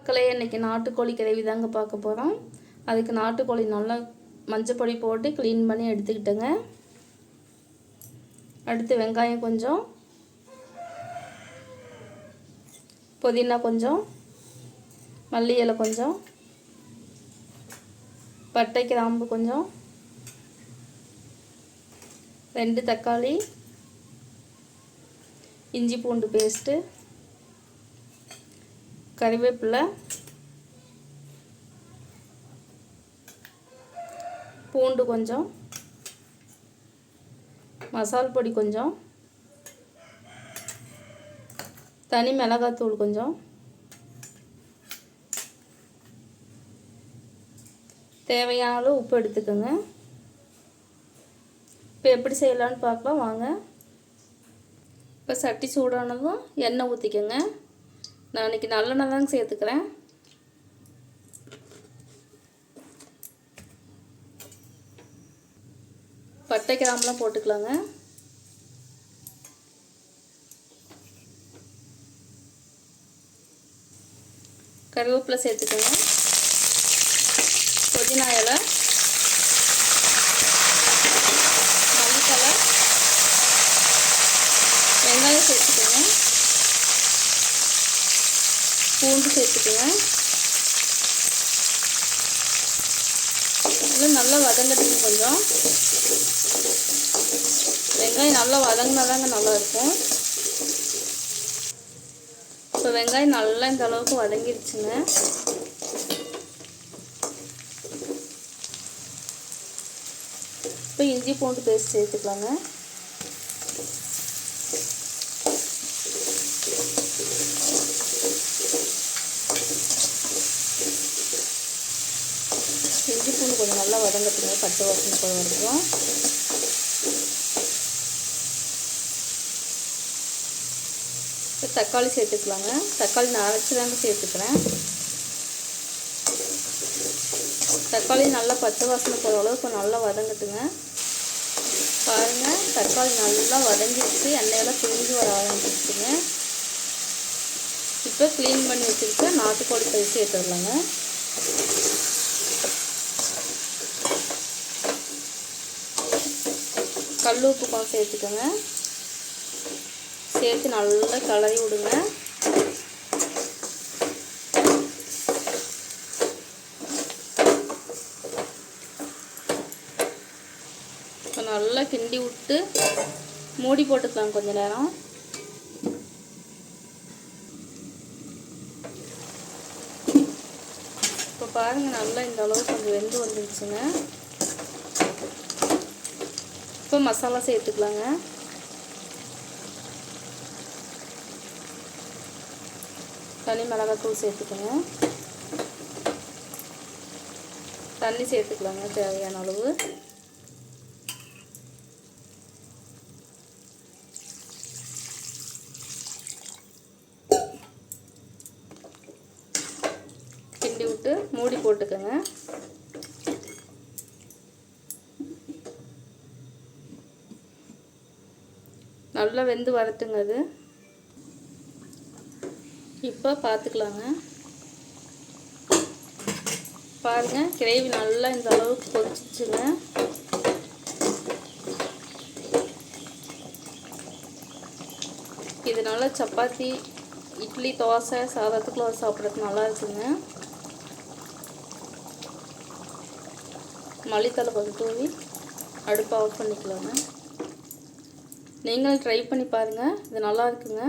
மக்களே இன்றைக்கி நாட்டுக்கோழி கிரேவி தாங்க பார்க்க போகிறோம் அதுக்கு நாட்டுக்கோழி நல்லா மஞ்சப்பொடி போட்டு க்ளீன் பண்ணி எடுத்துக்கிட்டேங்க. அடுத்து வெங்காயம் கொஞ்சம். புதினா கொஞ்சம். மல்லி இலை கொஞ்சம். பட்டை கிராம்பு கொஞ்சம். ரெண்டு தக்காளி. இஞ்சி பூண்டு பேஸ்ட்டு கறிவேப்பிலை. பூண்டு கொஞ்சம். மசால் பொடி கொஞ்சம். தனி மிளகாத்தூள் கொஞ்சம். தேவையான அளவு உப்பு எடுத்துக்கோங்க. இப்போ எப்படி செய்யலான்னு பார்க்கலாம் வாங்க. இப்போ சட்டி சூடானதும் எண்ணெய் ஊற்றிக்கோங்க நான் இன்றைக்கி நல்லெண்ணெய் தாங்க சேர்த்துக்கிறேன். பட்டை கிராம்பெலாம் போட்டுக்கலாங்க. கருவேப்பிலை சேர்த்துக்கோங்க. புதினா இலை மல்லித்தலை வெங்காயம் சேர்த்துக்கோங்க பூண்டு சேர்த்துக்குங்க. இது நல்லா வதங்கட்டுங்க கொஞ்சம். வெங்காயம் நல்லா வதங்கினாதாங்க நல்லாயிருக்கும். நல்லா இருக்கும் இப்போ வெங்காயம் நல்லா இந்த அளவுக்கு வதங்கிருச்சுங்க. இப்போ இஞ்சி பூண்டு பேஸ்ட் சேர்த்துக்கலாங்க இஞ்சி பூண்டு கொஞ்சம் பச்சை வாசனை போய் வரைக்கும். இப்போ தக்காளி சேர்த்துக்கலாங்க. தக்காளி நான் அரைச்சி தாங்க சேர்த்துக்கிறேன். தக்காளி நல்லா பச்சை வாசனை போகிற அளவுக்கு நல்லா வதங்கட்டுங்க. பாருங்கள் தக்காளி நல்லா வதங்கிடுச்சு. எண்ணெயெல்லாம் பிரிஞ்சு வர ஆரம்பிச்சிருச்சுங்க. இப்போ க்ளீன் பண்ணி வச்சுருக்க நாட்டுக்கோழி பயிர் சேர்த்துடலாங்க. கல் உப்பு கொஞ்சம் சேர்த்துக்கோங்க. சேர்த்து நல்லா கலரி விடுங்க. இப்போ நல்லா கிண்டி விட்டு மூடி போட்டுக்கலாம் கொஞ்ச நேரம். இப்போ பாருங்கள் நல்லா இந்த அளவுக்கு கொஞ்சம் வெந்து வந்துருச்சுங்க. இப்போ மசாலா சேர்த்துக்கலாங்க. தனி மிளகாத்தூள் சேர்த்துக்கோங்க. தண்ணி சேர்த்துக்கலாங்க தேவையான அளவு. கிண்டி விட்டு மூடி போட்டுக்கோங்க. நல்லா வெந்து வரட்டுங்க அது. இப்போ பார்த்துக்கலாங்க பாருங்கள் கிரேவி நல்லா இந்த அளவுக்கு கொதிச்சிச்சுங்க. இது நல்லா சப்பாத்தி இட்லி தோசை சாதத்துக்குள்ள சாப்பிட்றதுக்கு நல்லா இருக்குங்க. மல்லித்தலை கொஞ்சம் தூவி அடுப்பை ஆஃப் பண்ணிக்கலாங்க. நீங்களும் ட்ரை பண்ணி பாருங்கள் இது நல்லா இருக்குங்க.